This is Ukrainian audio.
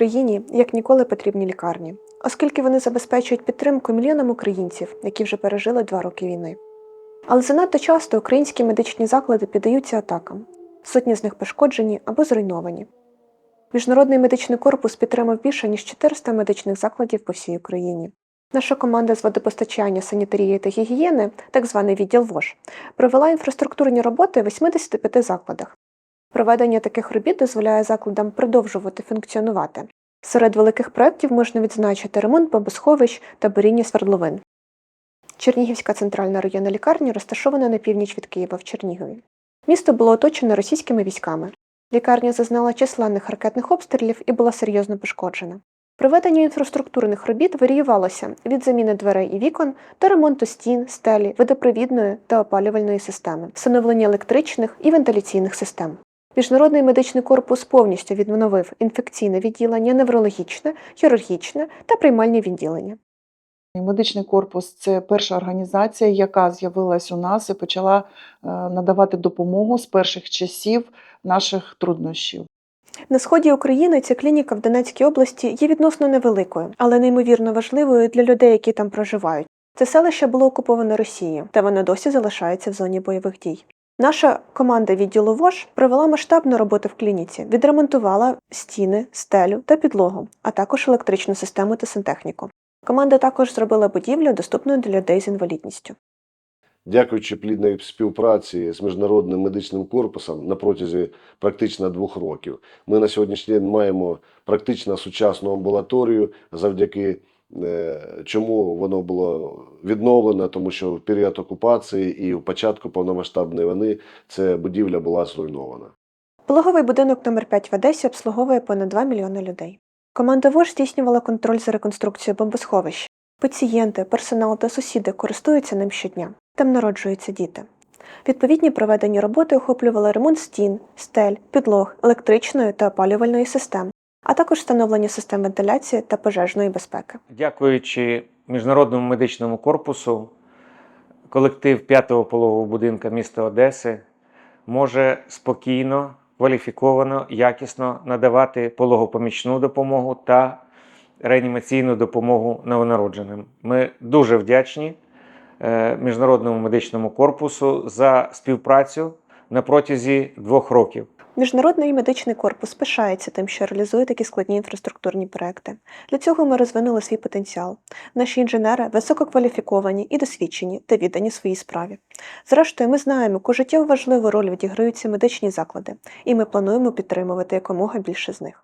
Україні як ніколи потрібні лікарні, оскільки вони забезпечують підтримку мільйонам українців, які вже пережили два роки війни. Але занадто часто українські медичні заклади піддаються атакам. Сотні з них пошкоджені або зруйновані. Міжнародний медичний корпус підтримав більше ніж 400 медичних закладів по всій Україні. Наша команда з водопостачання, санітарії та гігієни, так званий відділ ВОЖ, провела інфраструктурні роботи в 85 закладах. Проведення таких робіт дозволяє закладам продовжувати функціонувати. Серед великих проєктів можна відзначити ремонт бомбосховищ та буріння свердловин. Чернігівська центральна районна лікарня розташована на північ від Києва в Чернігові. Місто було оточено російськими військами. Лікарня зазнала численних ракетних обстрілів і була серйозно пошкоджена. Проведення інфраструктурних робіт варіювалося від заміни дверей і вікон до ремонту стін, стелі, водопровідної та опалювальної системи, встановлення електричних і вентиляційних систем. Міжнародний медичний корпус повністю відновив інфекційне відділення, неврологічне, хірургічне та приймальні відділення. Медичний корпус це перша організація, яка з'явилась у нас і почала е, надавати допомогу з перших часів наших труднощів. На сході України ця клініка в Донецькій області є відносно невеликою, але неймовірно важливою для людей, які там проживають. Це селище було окуповано Росією, та воно досі залишається в зоні бойових дій. Наша команда відділу ВОЖ провела масштабну роботу в клініці, відремонтувала стіни, стелю та підлогу, а також електричну систему та сантехніку. Команда також зробила будівлю доступною для людей з інвалідністю. Дякуючи плідної співпраці з міжнародним медичним корпусом на протязі практично двох років, ми на сьогоднішній день маємо практично сучасну амбулаторію, завдяки чому воно було відновлено, тому що в період окупації і в початку повномасштабної війни ця будівля була зруйнована. Пологовий будинок номер 5 в Одесі обслуговує понад 2 мільйони людей. Команда ВОЖ здійснювала контроль за реконструкцією бомбосховищ. Пацієнти, персонал та сусіди користуються ним щодня. Там народжуються діти. Відповідні проведені роботи охоплювали ремонт стін, стель, підлог, електричної та опалювальної систем, а також встановлення систем вентиляції та пожежної безпеки. Дякуючи Міжнародному медичному корпусу, колектив 5-го пологового будинка міста Одеси може спокійно, кваліфіковано, якісно надавати пологопомічну допомогу та реанімаційну допомогу новонародженим. Ми дуже вдячні е, Міжнародному медичному корпусу за співпрацю на протязі двох років. Міжнародний медичний корпус пишається тим, що реалізує такі складні інфраструктурні проекти. Для цього ми розвинули свій потенціал. Наші інженери висококваліфіковані і досвідчені та віддані своїй справі. Зрештою, ми знаємо, яку життєво важливу роль відіграються медичні заклади, і ми плануємо підтримувати якомога більше з них.